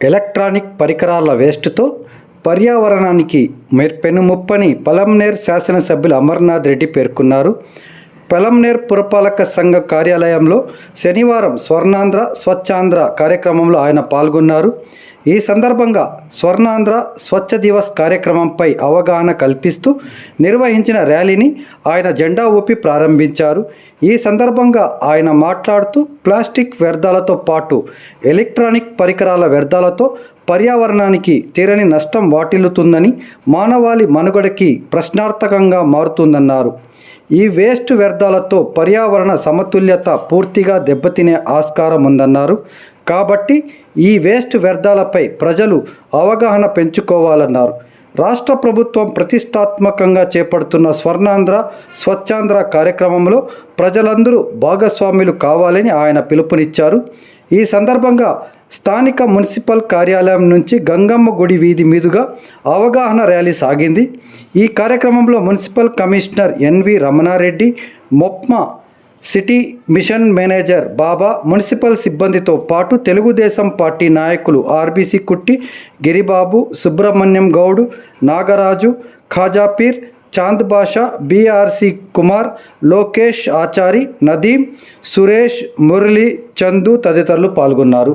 Electronic పరికరాల వేస్ట్తో పర్యావరణానికి పెనుముప్పని పలంనేర్ శాసనసభ్యులు అమర్నాథ్ రెడ్డి పేర్కొన్నారు. పలంనేర్ పురపాలక సంఘ కార్యాలయంలో శనివారం స్వర్ణాంధ్ర స్వచ్ఛాంధ్ర కార్యక్రమంలో ఆయన పాల్గొన్నారు. ఈ సందర్భంగా స్వర్ణాంధ్ర స్వచ్ఛ దివస్ కార్యక్రమంపై అవగాహన కల్పిస్తూ నిర్వహించిన ర్యాలీని ఆయన జెండా ఊపి ప్రారంభించారు. ఈ సందర్భంగా ఆయన మాట్లాడుతూ ప్లాస్టిక్ వ్యర్థాలతో పాటు ఎలక్ట్రానిక్ పరికరాల వ్యర్థాలతో పర్యావరణానికి తీరని నష్టం వాటిల్లుతుందని మానవాళి మనుగడకి ప్రశ్నార్థకంగా మారుతుందన్నారు. ఈ వేస్ట్ వ్యర్థాలతో పర్యావరణ సమతుల్యత పూర్తిగా దెబ్బతినే ఆస్కారం ఉందన్నారు. కాబట్టి ఈ వేస్ట్ వ్యర్థాలపై ప్రజలు అవగాహన పెంచుకోవాలన్నారు. రాష్ట్ర ప్రభుత్వం ప్రతిష్టాత్మకంగా చేపడుతున్న స్వర్ణాంధ్ర స్వచ్ఛాంధ్ర కార్యక్రమంలో ప్రజలందరూ భాగస్వాములు కావాలని ఆయన పిలుపునిచ్చారు. ఈ సందర్భంగా స్థానిక మున్సిపల్ కార్యాలయం నుంచి గంగమ్మ గుడి వీధి మీదుగా అవగాహన ర్యాలీ సాగింది. ఈ కార్యక్రమంలో municipal commissioner N V Ramanareddy MEPMA city mission manager Baba municipal సిబ్బందితో పాటు తెలుగుదేశం పార్టీ నాయకులు ఆర్బీసీ కుట్టి గిరిబాబు సుబ్రహ్మణ్యం గౌడ్ నాగరాజు ఖాజాపీర్ చాంద్ బాషా బీఆర్సి కుమార్ లోకేష్ ఆచారి నదీం సురేష్ మురళి చందు తదితరులు పాల్గొన్నారు.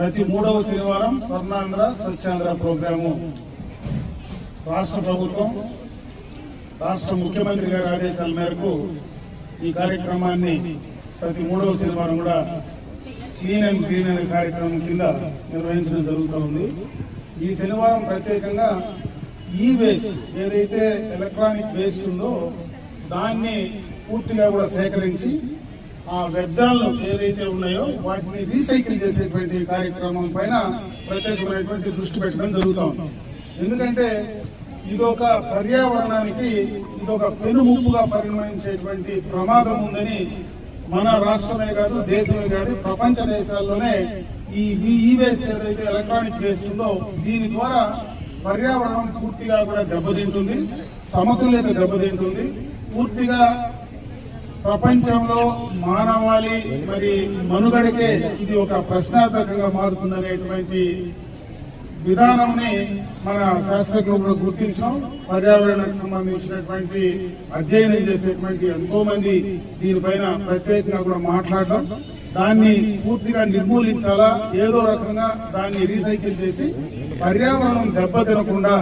ప్రతి మూడవ శనివారం స్వర్ణాంధ్ర స్వచ్ఛాంధ్ర ప్రోగ్రాము. రాష్ట్ర ప్రభుత్వం రాష్ట్ర ముఖ్యమంత్రి గారి ఆదేశాల మేరకు ఈ కార్యక్రమాన్ని ప్రతి మూడవ శనివారం కూడా క్లీన్ అండ్ గ్రీన్ అనే కార్యక్రమం కింద నిర్వహించడం జరుగుతూ ఉంది. ఈ శనివారం ప్రత్యేకంగా ఈ వేస్ట్ ఏదైతే ఎలక్ట్రానిక్ వేస్ట్ ఉందో దాన్ని పూర్తిగా కూడా సేకరించి ఆ వ్యర్థాలు ఏదైతే ఉన్నాయో వాటిని రీసైకిల్ చేసేటువంటి కార్యక్రమం పైన ప్రత్యేకమైనటువంటి దృష్టి పెట్టడం జరుగుతూ ఉంది. ఎందుకంటే ఇది ఒక పర్యావరణానికి ఇదొక పెనుముప్పుగా పరిగణించేటువంటి ప్రమాదం ఉందని మన రాష్ట్రమే కాదు దేశమే కాదు ప్రపంచ దేశాల్లోనే ఈ ఈ వేస్ట్ ఏదైతే ఎలక్ట్రానిక్ వేస్ట్ ఉందో దీని ద్వారా పర్యావరణం పూర్తిగా కూడా దెబ్బతింటుంది సమతుల్యత దెబ్బతింటుంది. పూర్తిగా ప్రపంచంలో మానవాళి మరి మనుగడకే ఇది ఒక ప్రశ్నార్థకంగా మారుతుందనేటువంటి విధానంని మన శాస్త్రజ్ఞులు గుర్తించడం పర్యావరణానికి సంబంధించినటువంటి అధ్యయనం చేసేటువంటి ఎంతో మంది దీనిపైన ప్రత్యేకంగా కూడా మాట్లాడడం. దాన్ని పూర్తిగా నిర్మూలించాలా? ఏదో రకంగా దాన్ని రీసైకిల్ చేసి పర్యావరణం దెబ్బతినకుండా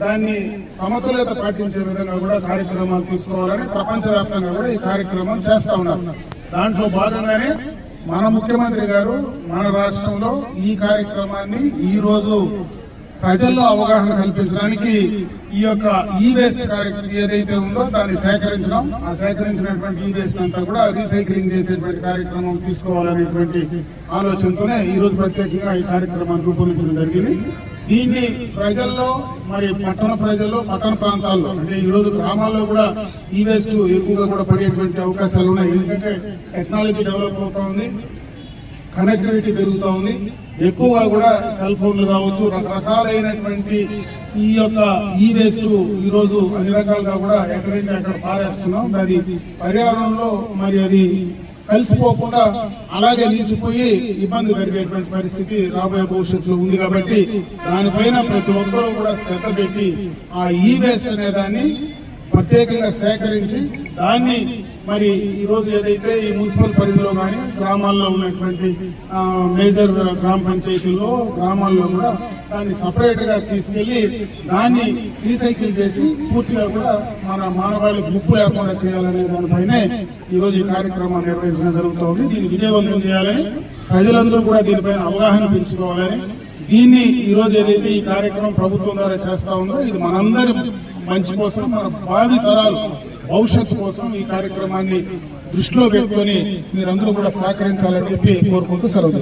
దాన్ని సమతుల్యత పాటించే విధంగా కూడా కార్యక్రమాలు తీసుకోవాలని ప్రపంచవ్యాప్తంగా కూడా ఈ కార్యక్రమం చేస్తా ఉన్నారు. దాంట్లో భాగంగానే మన ముఖ్యమంత్రి గారు మన రాష్ట్రంలో ఈ కార్యక్రమాన్ని ఈ రోజు ప్రజల్లో అవగాహన కల్పించడానికి ఈ యొక్క ఈ వేస్ట్ కార్యక్రమం ఏదైతే ఉందో దాన్ని సేకరించడం ఆ సేకరించినటువంటి ఈ వేస్ట్ అంతా కూడా రీసైక్లింగ్ చేసేటువంటి కార్యక్రమం తీసుకోవాలనేటువంటి ఆలోచనతోనే ఈ రోజు ప్రత్యేకంగా ఈ కార్యక్రమాన్ని రూపొందించడం జరిగింది. దీన్ని ప్రజల్లో మరి పట్టణ ప్రజల్లో పట్టణ ప్రాంతాల్లో అంటే ఈరోజు గ్రామాల్లో కూడా ఈ వేస్ట్ ఎక్కువగా కూడా పడేటువంటి అవకాశాలు ఉన్నాయి. ఎందుకంటే టెక్నాలజీ డెవలప్ అవుతా ఉంది కనెక్టివిటీ పెరుగుతూ ఉంది. ఎక్కువగా కూడా సెల్ ఫోన్లు కావచ్చు రకరకాలైనటువంటి ఈ యొక్క ఈ వేస్ట్ ఈ రోజు అన్ని రకాలుగా కూడా ఎక్కడంటే అక్కడ పారేస్తున్నాం. అది పర్యావరణంలో మరి అది కలిసిపోకుండా అలాగే నిలిచిపోయి ఇబ్బంది కలిగేటువంటి పరిస్థితి రాబోయే భవిష్యత్తులో ఉంది కాబట్టి దానిపైన ప్రతి ఒక్కరూ కూడా శ్రద్ధ పెట్టి ఆ ఈ వేస్ట్ అనే దాన్ని ప్రత్యేకంగా సేకరించి దాన్ని మరి ఈ రోజు ఏదైతే ఈ మున్సిపల్ పరిధిలో కానీ గ్రామాల్లో ఉన్నటువంటి మేజర్ గ్రామ పంచాయతీల్లో గ్రామాల్లో కూడా దాన్ని సపరేట్గా తీసుకెళ్ళి దాన్ని రీసైకిల్ చేసి పూర్తిగా కూడా మన మానవాళికి ముప్పు లేకుండా చేయాలనే దానిపైనే ఈ రోజు ఈ కార్యక్రమం నిర్వహించడం జరుగుతోంది. దీన్ని విజయవంతం చేయాలని ప్రజలందరూ కూడా దీనిపైన అవగాహన పెంచుకోవాలని దీన్ని ఈరోజు ఏదైతే ఈ కార్యక్రమం ప్రభుత్వం ద్వారా చేస్తా ఉందో ఇది మనందరి మంచి కోసం మన భావి తరాలు భవిష్యత్తు కోసం ఈ కార్యక్రమాన్ని దృష్టిలో పెట్టుకొని మీరందరూ కూడా సహకరించాలని చెప్పి కోరుకుంటూ సెలవు